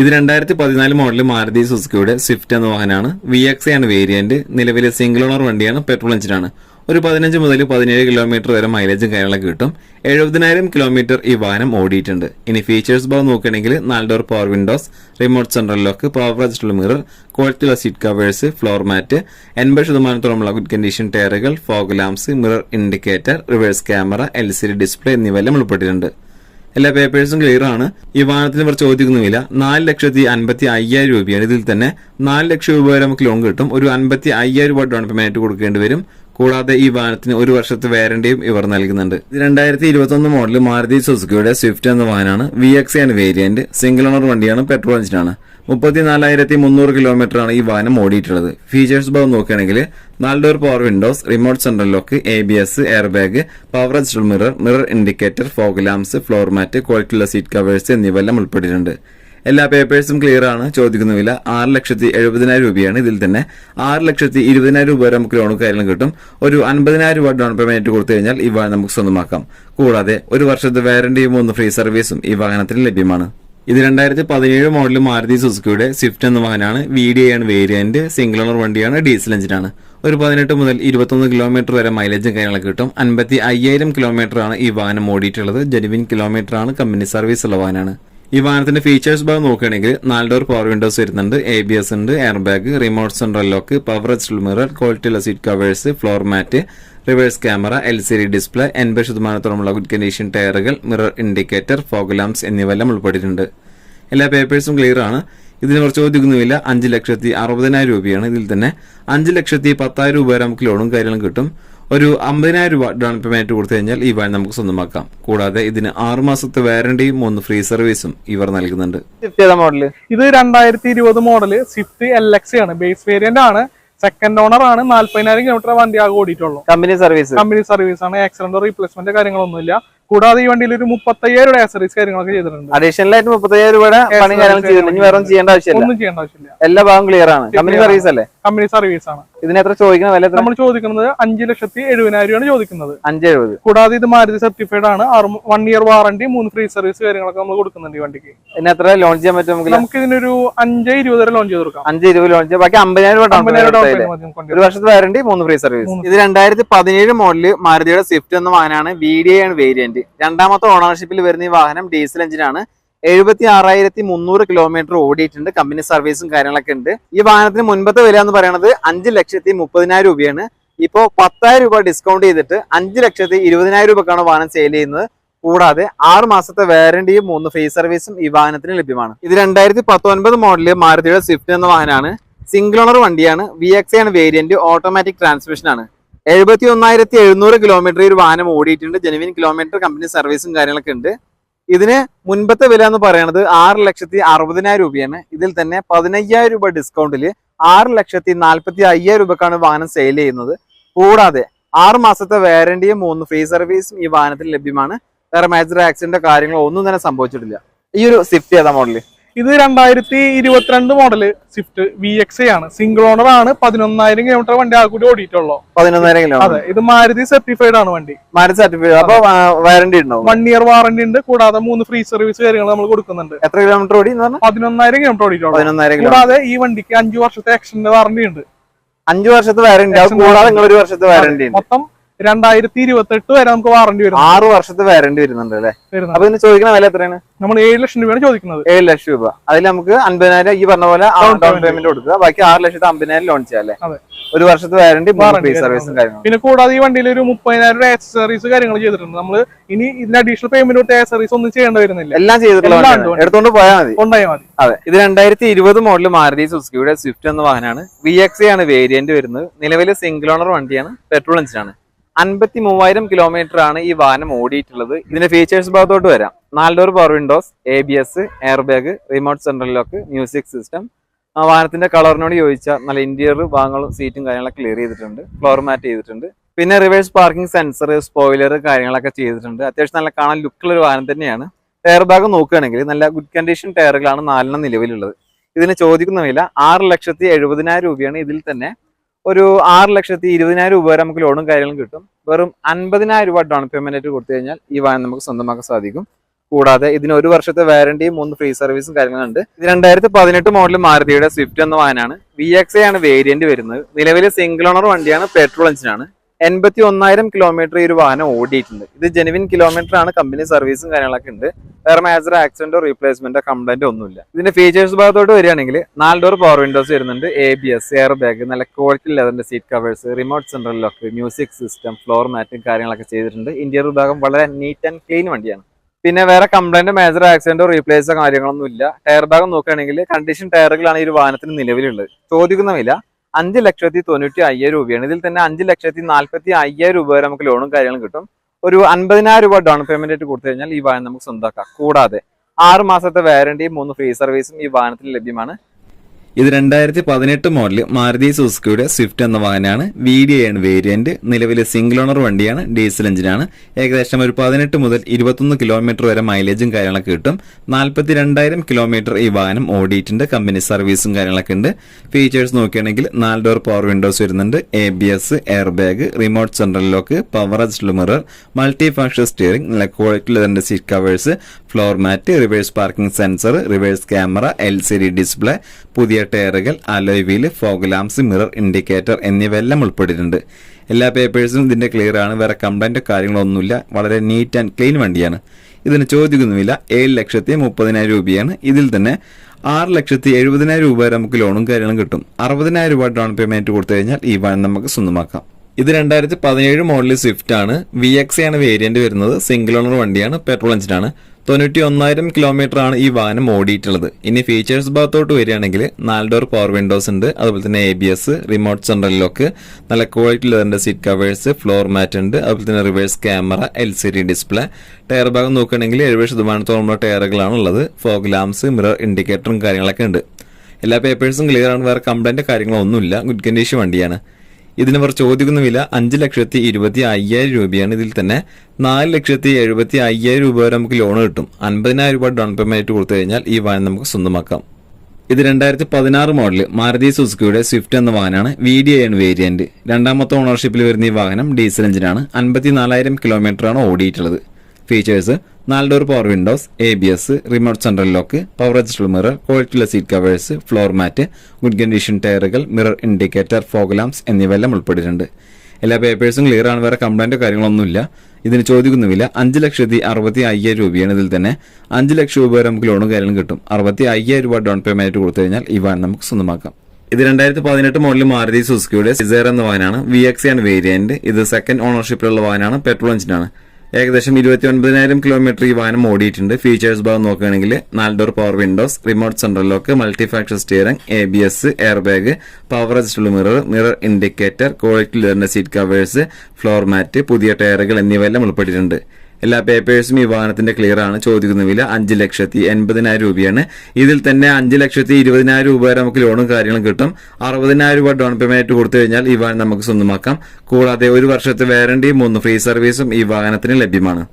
ഇത് രണ്ടായിരത്തി പതിനാല് മോഡൽ മാരുതി സുസുക്കിയുടെ സ്വിഫ്റ്റ് എന്ന വാഹനമാണ്. വി എക്സ് ആണ് വേരിയന്റ് നിലവിലെ സിംഗിൾ ഓണർ വണ്ടിയാണ്. പെട്രോൾ എഞ്ചിനാണ് ഒരു പതിനഞ്ച് മുതൽ പതിനേഴ് കിലോമീറ്റർ വരെ മൈലേജും കാര്യങ്ങളൊക്കെ കിട്ടും. എഴുപതിനായിരം കിലോമീറ്റർ ഈ വാഹനം ഓടിയിട്ടുണ്ട്. ഇനി ഫീച്ചേഴ്സ് ഭാഗം നോക്കുകയാണെങ്കിൽ നാല് door power windows remote central lock power adjustable mirror ക്വാളിറ്റിയുള്ള സീറ്റ് കവേഴ്സ് ഫ്ലോർ മാറ്റ് എൺപത് ശതമാനത്തോളമുള്ള ഗുഡ് കണ്ടീഷൻ ടയറുകൾ fog lamps mirror indicator reverse camera L C D display എന്നിവയെല്ലാം ഉൾപ്പെട്ടിട്ടുണ്ട്. എല്ലാ പേപ്പേഴ്സും ക്ലിയർ ആണ്. ഈ വാഹനത്തിന് ഇവർ ചോദിക്കുന്നുമില്ല നാല് ലക്ഷത്തി അൻപത്തി അയ്യായിരം രൂപയാണ്. ഇതിൽ തന്നെ നാല് ലക്ഷം രൂപ വരെ നമുക്ക് ലോൺ കിട്ടും. ഒരു അൻപത്തി അയ്യായിരം രൂപ ഡൗൺ പേയ്മെന്റ് കൊടുക്കേണ്ടി വരും. കൂടാതെ ഈ വാഹനത്തിന് ഒരു വർഷത്തെ വാരണ്ടിയും ഇവർ നൽകുന്നുണ്ട്. രണ്ടായിരത്തി ഇരുപത്തൊന്ന് മോഡൽ മാരുതി സുസുക്കിയുടെ സ്വിഫ്റ്റ് എന്ന വാഹനമാണ്. വി എക്സ് ആണ് വേരിയന്റ് സിംഗിൾ ഓണർ വണ്ടിയാണ് പെട്രോൾ എഞ്ചിനാണ് മുപ്പത്തിനാലായിരത്തി മുന്നൂറ് കിലോമീറ്റർ ആണ് ഈ വാഹനം ഓടിയിട്ടുള്ളത്. ഫീച്ചേഴ്സ് ഭാഗം നോക്കുകയാണെങ്കിൽ നാല് door power windows remote central lock A B S air bag power adjustable mirror mirror indicator fog lamps floor mat ക്വാളിറ്റിയുള്ള സീറ്റ് കവേഴ്സ് എന്നിവയെല്ലാം ഉൾപ്പെട്ടിട്ടുണ്ട്. എല്ലാ പേപ്പേഴ്സും ക്ലിയർ ആണ്. ചോദിക്കുന്ന വില ആറ് ലക്ഷത്തി എഴുപതിനായിരം രൂപയാണ്. ഇതിൽ തന്നെ ആറ് ലക്ഷത്തി ഇരുപതിനായിരം രൂപ വരെ നമുക്ക് ലോൺ കാര്യങ്ങളും കിട്ടും. ഒരു അൻപതിനായിരം രൂപ ഡൗൺ പേയ്മെന്റ് കൊടുത്തു കഴിഞ്ഞാൽ ഈ വാഹനം നമുക്ക് സ്വന്തമാക്കാം. കൂടാതെ ഒരു വർഷത്തെ വാറന്റിയും മൂന്ന് ഫ്രീ സർവീസും ഈ വാഹനത്തിന് ലഭ്യമാണ്. ഇത് രണ്ടായിരത്തി പതിനേഴ് മോഡൽ മാരുതി സുസുക്കിയുടെ സ്വിഫ്റ്റ് എന്ന വാഹനമാണ്. വി ഡി ആണ് വേരിയന്റ് സിംഗിൾ ഓണർ വണ്ടിയാണ് ഡീസൽ എഞ്ചിനാണ് ഒരു പതിനെട്ട് മുതൽ ഇരുപത്തൊന്ന് കിലോമീറ്റർ വരെ മൈലേജും കാര്യങ്ങളൊക്കെ കിട്ടും. അൻപത്തി അയ്യായിരം കിലോമീറ്റർ ആണ് ഈ വാഹനം ഓടിയിട്ടുള്ളത്. ജെനുവിൻ കിലോമീറ്റർ ആണ് കമ്പനി സർവീസ് ഉള്ള വാഹനമാണ്. ഈ വാഹനത്തിന്റെ ഫീച്ചേഴ്സ് ഭാഗം നോക്കുകയാണെങ്കിൽ നാല് ഡോർ പവർ വിൻഡോസ് വരുന്നുണ്ട് എ ബി എസ് ഉണ്ട് air bag remote central lock power എസ്റ്റിൽ mirror ക്വാളിറ്റിയുള്ള seat covers floor mat reverse camera L C D display എൺപത് ശതമാനത്തോളമുള്ള ഗുഡ് കണ്ടീഷൻ ടയറുകൾ മിറർ ഇൻഡിക്കേറ്റർ ഫോഗ് എന്നിവയെല്ലാം ഉൾപ്പെട്ടിട്ടുണ്ട്. എല്ലാ പേപ്പേഴ്സും ക്ലിയർ ആണ്. ഇതിന് കുറച്ച് ചോദിക്കുന്നുമില്ല. അഞ്ച് ലക്ഷത്തി അറുപതിനായിരം രൂപയാണ്. ഇതിൽ തന്നെ അഞ്ച് ലക്ഷത്തി പത്തായിരം രൂപ വരെ നമുക്ക് ലോണും കാര്യങ്ങളും കിട്ടും. ഒരു അമ്പതിനായിരം രൂപ ഡൗൺ പേയ്മെന്റ് കൊടുത്തു കഴിഞ്ഞാൽ ഈ വാൻ നമുക്ക് സ്വന്തമാക്കാം. കൂടാതെ ഇതിന് ആറു മാസത്തെ വാറണ്ടിയും മൂന്ന് ഫ്രീ സർവീസും ഇവർ നൽകുന്നുണ്ട്. മോഡൽ ഇത് രണ്ടായിരത്തി ഇരുപത് മോഡൽ സ്വിഫ്റ്റ് എൽ എക്സ് ആണ്. ബേസ് വേരിയന്റ് ആണ്. സെക്കൻഡ് ഓണർ ആണ്. നാല്പതിനായിരം കിലോമീറ്റർ വണ്ടി ആകെ ഓടിയിട്ടുള്ളൂ. കമ്പനി സർവീസ് കമ്പനി സർവീസ് ആണ്. ആക്സിഡന്റ് റീപ്ലേസ്മെന്റ് കാര്യങ്ങളൊന്നുമില്ല. കൂടാതെ ഈ വണ്ടിയിൽ ഒരു മുപ്പത്തയ്യായിരം രൂപ സർവീസ് കാര്യങ്ങളൊക്കെ ചെയ്തിട്ടുണ്ട്. അഡീഷണൽ ആയിട്ട് മുപ്പത്തയ്യായിരം രൂപയുടെ പണി കാര്യങ്ങൾ ചെയ്തിട്ടുണ്ട് ഇനി വേറെ ചെയ്യേണ്ട ആവശ്യമില്ല. ഒന്നും ചെയ്യേണ്ട ആവശ്യമില്ല. എല്ലാ ഭാഗം ക്ലിയർ ആണ്. കമ്പനി സർവീസ് അല്ലേ? കമ്പനി സർവീസ് ആണ്. ഇതിന് എത്ര ചോദിക്കുന്ന വില നമ്മൾ ചോദിക്കുന്നത് അഞ്ച് ലക്ഷത്തി എഴുപതിനായിരം രൂപയാണ് ചോദിക്കുന്നത്. അഞ്ച് എഴുപത്. കൂടാതെ ഇത് മാരുതി സർട്ടിഫൈഡ് ആണ്. വൺ ഇയർ വാറണ്ടി മൂന്ന് ഫ്രീ സർവീസ് കാര്യങ്ങളൊക്കെ നമ്മൾ കൊടുക്കുന്നുണ്ട് ഈ വണ്ടിക്ക്. ഇതിന് എത്ര ലോൺ ചെയ്യാൻ പറ്റും നമുക്ക്? നമുക്ക് ഇതിനൊരു അഞ്ച് ഇരുപത് വരെ ലോഞ്ച് ചെയ്ത് കൊടുക്കാം. അഞ്ച് ഇരുപത് ലോൺ ചെയ്യാം. ബാക്കി അമ്പതിനായിരം രൂപ അമ്പതിനായിരം ഒരു വർഷത്തെ വാറണ്ടി മൂന്ന് ഫ്രീ സർവീസ് ഇത് രണ്ടായിരത്തി പതിനേഴ് മോഡൽ മാരുതിയുടെ സ്വിഫ്റ്റ് എന്ന വാഹനമാണ്. വി ഡി ആണ് വേരിയന്റ് രണ്ടാമത്തെ ഓണർഷിപ്പിൽ വരുന്ന ഈ വാഹനം ഡീസൽ എഞ്ചിനാണ് എഴുപത്തി ആറായിരത്തി മുന്നൂറ് കിലോമീറ്റർ ഓടിയിട്ടുണ്ട് കമ്പനി സർവീസും കാര്യങ്ങളൊക്കെ ഉണ്ട്. ഈ വാഹനത്തിന് മുൻപത്തെ വില എന്ന് പറയുന്നത് അഞ്ച് ലക്ഷത്തി മുപ്പതിനായിരം രൂപയാണ്. ഇപ്പോൾ പത്തായിരം രൂപ ഡിസ്കൗണ്ട് ചെയ്തിട്ട് അഞ്ച് ലക്ഷത്തി ഇരുപതിനായിരം രൂപക്കാണ് വാഹനം സെയിൽ ചെയ്യുന്നത്. കൂടാതെ ആറ് മാസത്തെ വാറണ്ടിയും മൂന്ന് ഫ്രീ സർവീസും ഈ വാഹനത്തിന് ലഭ്യമാണ്. ഇത് രണ്ടായിരത്തി പത്തൊൻപത് മോഡൽ മാരുതിയുടെ സ്വിഫ്റ്റ് എന്ന വാഹനമാണ്. സിംഗിൾ ഓണർ വണ്ടിയാണ്. വി എക്സ് ആണ് വേരിയന്റ് ഓട്ടോമാറ്റിക് ട്രാൻസ്മിഷൻ ആണ്. എഴുപത്തി ഒന്നായിരത്തി എഴുന്നൂറ് കിലോമീറ്റർ ഈ ഒരു വാഹനം ഓടിയിട്ടുണ്ട്. ജെനുവിൻ കിലോമീറ്റർ കമ്പനി സർവീസും കാര്യങ്ങളൊക്കെ ഉണ്ട്. ഇതിന് മുൻപത്തെ വില എന്ന് പറയുന്നത് ആറ് ലക്ഷത്തി അറുപതിനായിരം രൂപയാണ്. ഇതിൽ തന്നെ പതിനയ്യായിരം രൂപ ഡിസ്കൗണ്ടിൽ ആറ് ലക്ഷത്തി നാൽപ്പത്തി അയ്യായിരം രൂപക്കാണ് വാഹനം സെയിൽ ചെയ്യുന്നത്. കൂടാതെ ആറ് മാസത്തെ വാരണ്ടിയും മൂന്ന് ഫ്രീ സർവീസും ഈ വാഹനത്തിൽ ലഭ്യമാണ്. വേറെ മേജർ ആക്സിഡന്റ് കാര്യങ്ങളോ ഒന്നും തന്നെ സംഭവിച്ചിട്ടില്ല. ഈ ഒരു സ്വിഫ്റ്റ് ഏതാ മോഡൽ ഇത് രണ്ടായിരത്തി ഇരുപത്തിരണ്ട് മോഡൽ സ്വിഫ്റ്റ് വി എക്സ് ആണ്. സിംഗിൾ ഓണർ ആണ്. പതിനൊന്നായിരം കിലോമീറ്റർ വണ്ടി ആ കൂടി ഓടിയിട്ടുള്ളൂ. പതിനൊന്നായിരം കിലോമീറ്റർ അതെ ഇത് മാരുതി സർട്ടിഫൈഡ് ആണ് വണ്ടി. മാരുതി സർട്ടിഫൈഡ് അപ്പൊ വാറണ്ടി ഉണ്ടോ? വൺ ഇയർ വാറണ്ടി ഉണ്ട്. കൂടാതെ മൂന്ന് ഫ്രീ സർവീസ് കാര്യങ്ങൾ നമ്മൾ കൊടുക്കുന്നുണ്ട്. എത്ര കിലോമീറ്റർ ഓടി പതിനൊന്നായിരം കിലോമീറ്റർ ഓടിയിട്ടുള്ളൂ. കൂടാതെ ഈ വണ്ടിക്ക് അഞ്ചു വർഷത്തെ എക്സ്റ്റൻഡ് വാറണ്ടി ഉണ്ട്. അഞ്ചു വർഷത്തെ വാറണ്ടി കൂടാതെ നിങ്ങൾ ഒരു വർഷത്തെ വാറണ്ടി മൊത്തം രണ്ടായിരത്തി ഇരുപത്തി എട്ട് വരെ നമുക്ക് വാറണ്ടി വരും ആറ് വർഷത്തെ വാറണ്ടി വരുന്നുണ്ട് അല്ലേ? അപ്പൊ ഇന്ന് ചോദിക്കുന്ന വില എത്രയാണ്? നമ്മൾ ഏഴ് ലക്ഷം രൂപയാണ് ചോദിക്കുന്നത്. ഏഴ് ലക്ഷം രൂപ. അതിൽ നമുക്ക് അൻപതിനായിരം ഈ പറഞ്ഞ പോലെ ഡൗൺ പേയ്മെന്റ് കൊടുക്കുക. ബാക്കി ആറ് ലക്ഷത്തി അമ്പതിനായിരം ലോൺ ചെയ്യാം അല്ലേ? ഒരു വർഷത്തെ വാറണ്ടി സർവീസും കാര്യങ്ങളും. പിന്നെ കൂടാതെ ഈ വണ്ടിയിൽ ഒരു മുപ്പതിനായിരം രൂപ ആക്സസറീസ് കാര്യങ്ങൾ ചെയ്തിട്ടുണ്ട്. നമ്മൾ ഇനി ഇതിന് അഡീഷണൽ പേയ്മെന്റ് കൊടുത്ത് ആക്സസറീസ് ഒന്നും ചെയ്യേണ്ടി വരുന്നില്ല. എല്ലാം ചെയ്തിട്ടുള്ള എടുത്തോണ്ട് പോയാൽ മതി. കൊണ്ടായാൽ മതി. അതെ. ഇത് രണ്ടായിരത്തി ഇരുപത് മോഡൽ മാരുതി സുസുക്കിയുടെ സ്വിഫ്റ്റ് എന്ന വാഹനമാണ്. വി എക്സ് ആണ് വേരിയന്റ് വരുന്നത്. നിലവിലെ സിംഗിൾ ഓണർ വണ്ടിയാണ്. പെട്രോൾ എഞ്ചിനാണ് അൻപത്തി മൂവായിരം കിലോമീറ്റർ ആണ് ഈ വാഹനം ഓടിയിട്ടുള്ളത്. ഇതിന്റെ ഫീച്ചേഴ്സ് ഭാഗത്തോട്ട് വരാം. നാല് door power windows A B S air bag remote central lock music system ആ വാഹനത്തിന്റെ കളറിനോട് ചോദിച്ചാൽ നല്ല ഇന്റീരിയർ ഭാഗങ്ങളും സീറ്റും കാര്യങ്ങളൊക്കെ ക്ലിയർ ചെയ്തിട്ടുണ്ട്. ഫ്ലോർ മാറ്റ് ചെയ്തിട്ടുണ്ട്. പിന്നെ റിവേഴ്സ് പാർക്കിംഗ് സെൻസർ സ്പോയിലർ കാര്യങ്ങളൊക്കെ ചെയ്തിട്ടുണ്ട്. അത്യാവശ്യം നല്ല കാണാൻ ലുക്കുള്ള ഒരു വാഹനം തന്നെയാണ്. ടയർ ഭാഗം നോക്കുകയാണെങ്കിൽ നല്ല ഗുഡ് കണ്ടീഷൻ ടയറുകളാണ് നാലെണ്ണം നിലവിലുള്ളത്. ഇതിന് ചോദിക്കുന്ന വില ആറ് ലക്ഷത്തി എഴുപതിനായിരം രൂപയാണ് ഇതിൽ തന്നെ ഒരു ആറ് ലക്ഷത്തി ഇരുപതിനായിരം രൂപ വരെ നമുക്ക് ലോണും കാര്യങ്ങളും കിട്ടും. വെറും അൻപതിനായിരം രൂപ ഡൗൺ പേയ്മെന്റ് ആയിട്ട് കൊടുത്തു കഴിഞ്ഞാൽ ഈ വാഹനം നമുക്ക് സ്വന്തമാക്കാൻ സാധിക്കും. കൂടാതെ ഇതിന് ഒരു വർഷത്തെ വാറണ്ടിയും മൂന്ന് ഫ്രീ സർവീസും കാര്യങ്ങളുണ്ട്. ഇത് രണ്ടായിരത്തി പതിനെട്ട് മോഡൽ മാരുതിയുടെ സ്വിഫ്റ്റ് എന്ന വാഹനമാണ്. വി എക്സ് ആണ് വേരിയന്റ് വരുന്നത്. നിലവിലെ സിംഗിൾ ഓണർ വണ്ടിയാണ് പെട്രോൾ എഞ്ചിനാണ് എൺപത്തി ഒന്നായിരം കിലോമീറ്റർ ഈ ഒരു വാഹനം ഓടിയിട്ടുണ്ട്. ഇത് ജെനുവിൻ കിലോമീറ്റർ ആണ് കമ്പനി സർവീസും കാര്യങ്ങളൊക്കെ ഉണ്ട്. വേറെ മേജർ ആക്സിഡന്റോ റീപ്ലേസ്മെന്റോ കംപ്ലൈന്റോ ഒന്നുമില്ല. ഇതിന്റെ ഫീച്ചേഴ്സ് ഭാഗത്തോട്ട് വരികയാണെങ്കിൽ നാല് ഡോർ പവർ വിൻഡോസ് വരുന്നുണ്ട്. A B S air bag നല്ല quality ലെതറിന്റെ seat covers remote central lock music system floor മാറ്റും കാര്യങ്ങളൊക്കെ ചെയ്തിട്ടുണ്ട്. ഇന്റീരിയർ വിഭാഗം വളരെ നീറ്റ് ആൻഡ് ക്ലീൻ വണ്ടിയാണ്. പിന്നെ വേറെ കംപ്ലൈന്റ് മേജർ ആക്സിഡന്റോ റീപ്ലേസോ കാര്യങ്ങളൊന്നും ഇല്ല ടയർ ഭാഗം നോക്കുകയാണെങ്കിൽ കണ്ടീഷൻ ടയറുകളാണ് ഈ ഒരു വാഹനത്തിന് നിലവിലുള്ളത്. ചോദിക്കുന്ന വില അഞ്ച് ലക്ഷത്തി തൊണ്ണൂറ്റി അയ്യായിരം രൂപയാണ്. ഇതിൽ തന്നെ അഞ്ച് ലക്ഷത്തി നാൽപ്പത്തി അയ്യായിരം രൂപ വരെ നമുക്ക് ലോണും കാര്യങ്ങളും കിട്ടും. ഒരു അൻപതിനായിരം രൂപ ഡൗൺ പേയ്മെന്റ് ആയിട്ട് കൊടുത്തു കഴിഞ്ഞാൽ ഈ വാഹനം നമുക്ക് സ്വന്തമാക്കാം. കൂടാതെ ആറ് മാസത്തെ വാരണ്ടിയും മൂന്ന് ഫ്രീ സർവീസും ഈ വാഹനത്തിൽ ലഭ്യമാണ്. ഇത് രണ്ടായിരത്തി പതിനെട്ട് മോഡൽ മാരുതി സുസുക്കിയുടെ സ്വിഫ്റ്റ് എന്ന വാഹനമാണ്. വി ഡി ആണ് വേരിയന്റ് നിലവിലെ സിംഗിൾ ഓണർ വണ്ടിയാണ്. ഡീസൽ എഞ്ചിനാണ് ഏകദേശം ഒരു പതിനെട്ട് മുതൽ ഇരുപത്തൊന്ന് കിലോമീറ്റർ വരെ മൈലേജും കാര്യങ്ങളൊക്കെ കിട്ടും. നാൽപ്പത്തി രണ്ടായിരം കിലോമീറ്റർ ഈ വാഹനം ഓടിയിട്ടുണ്ട്. കമ്പനി സർവീസും കാര്യങ്ങളൊക്കെ ഉണ്ട്. ഫീച്ചേഴ്സ് നോക്കുകയാണെങ്കിൽ നാല് ഡോർ പവർ വിൻഡോസ് വരുന്നുണ്ട്. A B S air bag remote central lock power adjust mirror multi function steering നല്ല quality ലെതറിന്റെ seat covers floor mat reverse parking sensor reverse camera L C D display പുതിയ ടയറുകൾ alloy wheel fog lamps mirror indicator എന്നിവയെല്ലാം ഉൾപ്പെട്ടിട്ടുണ്ട്. എല്ലാ പേപ്പേഴ്സും ഇതിന്റെ clear ആണ്. വേറെ കംപ്ലൈന്റോ കാര്യങ്ങളൊന്നുമില്ല. വളരെ നീറ്റ് ആൻഡ് ക്ലീൻ വണ്ടിയാണ്. ഇതിന് ചോദിക്കുന്നുമില്ല ഏഴ് ലക്ഷത്തി മുപ്പതിനായിരം രൂപയാണ്. ഇതിൽ തന്നെ ആറ് ലക്ഷത്തി എഴുപതിനായിരം രൂപ വരെ നമുക്ക് ലോണും കാര്യങ്ങളും കിട്ടും. അറുപതിനായിരം രൂപ ഡൗൺ പേയ്മെന്റ് കൊടുത്തു കഴിഞ്ഞാൽ ഈ വാഹനം നമുക്ക് സ്വന്തമാക്കാം. ഇത് രണ്ടായിരത്തി പതിനേഴ് മോഡൽ സ്വിഫ്റ്റ് ആണ്. വി എക്സ് ആണ് വേരിയന്റ് വരുന്നത്. സിംഗിൾ ഓണർ വണ്ടിയാണ്. പെട്രോൾ എഞ്ചിനാണ് തൊണ്ണൂറ്റി ഒന്നായിരം കിലോമീറ്റർ ആണ് ഈ വാഹനം ഓടിയിട്ടുള്ളത്. ഇനി ഫീച്ചേഴ്സ് ഭാഗത്തോട്ട് വരികയാണെങ്കിൽ നാല് ഡോർ പവർ വിൻഡോസ് ഉണ്ട്. അതുപോലെ തന്നെ A B S remote central lock നല്ല ക്വാളിറ്റി ലെതറിന്റെ സീറ്റ് കവേഴ്സ് ഫ്ലോർ മാറ്റ് ഉണ്ട്. അതുപോലെ തന്നെ reverse camera L C D display tyre ഭാഗം നോക്കുകയാണെങ്കിൽ എഴുപത് ശതമാനത്തോളമുള്ള ടയറുകളാണ് ഉള്ളത് ഫോഗ് ലാംസ് മിറർ ഇൻഡിക്കേറ്ററും കാര്യങ്ങളൊക്കെ ഉണ്ട്. എല്ലാ പേപ്പേഴ്സും ക്ലിയർ ആണ്. വേറെ കംപ്ലൈന്റ് കാര്യങ്ങളൊന്നുമില്ല. ഗുഡ് കണ്ടീഷൻ വണ്ടിയാണ്. ഇതിന് അവർ ചോദിക്കുന്ന വില അഞ്ച് ലക്ഷത്തി ഇരുപത്തി അയ്യായിരം രൂപയാണ്. ഇതിൽ തന്നെ നാല് ലക്ഷത്തി എഴുപത്തി അയ്യായിരം രൂപ വരെ നമുക്ക് ലോൺ കിട്ടും. അൻപതിനായിരം രൂപ ഡൗൺ പേയ്മെന്റ് കൊടുത്തു കഴിഞ്ഞാൽ ഈ വാഹനം നമുക്ക് സ്വന്തമാക്കാം. ഇത് രണ്ടായിരത്തി പതിനാറ് മോഡൽ മാരുതി സുസുക്കിയുടെ സ്വിഫ്റ്റ് എന്ന വാഹനമാണ്. വി ഡി ആണ് വേരിയന്റ് രണ്ടാമത്തെ ഓണർഷിപ്പിൽ വരുന്ന ഈ വാഹനം ഡീസൽ എഞ്ചിനാണ്. അൻപത്തിനാലായിരം കിലോമീറ്റർ ആണ് ഓടിയിട്ടുള്ളത്. ഫീച്ചേഴ്സ് നാല് door power windows A B S remote central lock power adjustable mirror ക്വാളിറ്റിയുള്ള seat covers floor mat good condition ടയറുകൾ മിറർ ഇൻഡിക്കേറ്റർ ഫോഗ് ലാംപ്സ് എന്നിവയെല്ലാം ഉൾപ്പെട്ടിട്ടുണ്ട്. എല്ലാ പേപ്പേഴ്സും ക്ലിയർ ആണ് വേറെ കംപ്ലൈന്റോ കാര്യങ്ങളൊന്നുമില്ല. ഇതിന് ചോദിക്കുന്നുമില്ല. അഞ്ച് ലക്ഷത്തി അറുപത്തി അയ്യായിരം രൂപയാണ് ഇതിൽ തന്നെ. അഞ്ച് ലക്ഷം രൂപ വരെ നമുക്ക് ലോണും കാര്യങ്ങളും കിട്ടും. അറുപത്തി അയ്യായിരം രൂപ ഡൗൺ പേയ്മെന്റ് കൊടുത്തു കഴിഞ്ഞാൽ ഈ വാഹനം നമുക്ക് സ്വന്തമാക്കാം. ഇത് രണ്ടായിരത്തി പതിനെട്ട് മോഡൽ മാരുതി സുസുക്കിയുടെ സിസേർ എന്ന വാഹനമാണ്. വി എക്സ് ആണ് വേരിയന്റ് ഇത് സെക്കൻഡ് ഓണർഷിപ്പിലുള്ള വാഹനമാണ്. പെട്രോൾ എഞ്ചിനാണ് ഏകദേശം ഇരുപത്തി ഒൻപതിനായിരം കിലോമീറ്റർ ഈ വാഹനം ഓടിയിട്ടുണ്ട്. ഫീച്ചേഴ്സ് ഭാഗം നോക്കുകയാണെങ്കിൽ നാല് door power windows remote central lock multi factor steering A B S air bag power adjustable mirror mirror indicator quality ലെറിന്റെ seat covers floor mat പുതിയ ടയറുകൾ എന്നിവയെല്ലാം ഉൾപ്പെട്ടിട്ടുണ്ട്. എല്ലാ പേപ്പേഴ്സും ഈ വാഹനത്തിന്റെ ക്ലിയർ ആണ്. ചോദിക്കുന്ന വില അഞ്ച് ലക്ഷത്തി എൺപതിനായിരം രൂപയാണ്. ഇതിൽ തന്നെ അഞ്ച് ലക്ഷത്തി ഇരുപതിനായിരം രൂപ വരെ നമുക്ക് ലോണും കാര്യങ്ങളും കിട്ടും. അറുപതിനായിരം രൂപ ഡൗൺ പേയ്മെന്റ് കൊടുത്തു കഴിഞ്ഞാൽ ഈ വാഹനം നമുക്ക് സ്വന്തമാക്കാം. കൂടാതെ ഒരു വർഷത്തെ വാറണ്ടിയും മൂന്ന് ഫ്രീ സർവീസും ഈ വാഹനത്തിന് ലഭ്യമാണ്.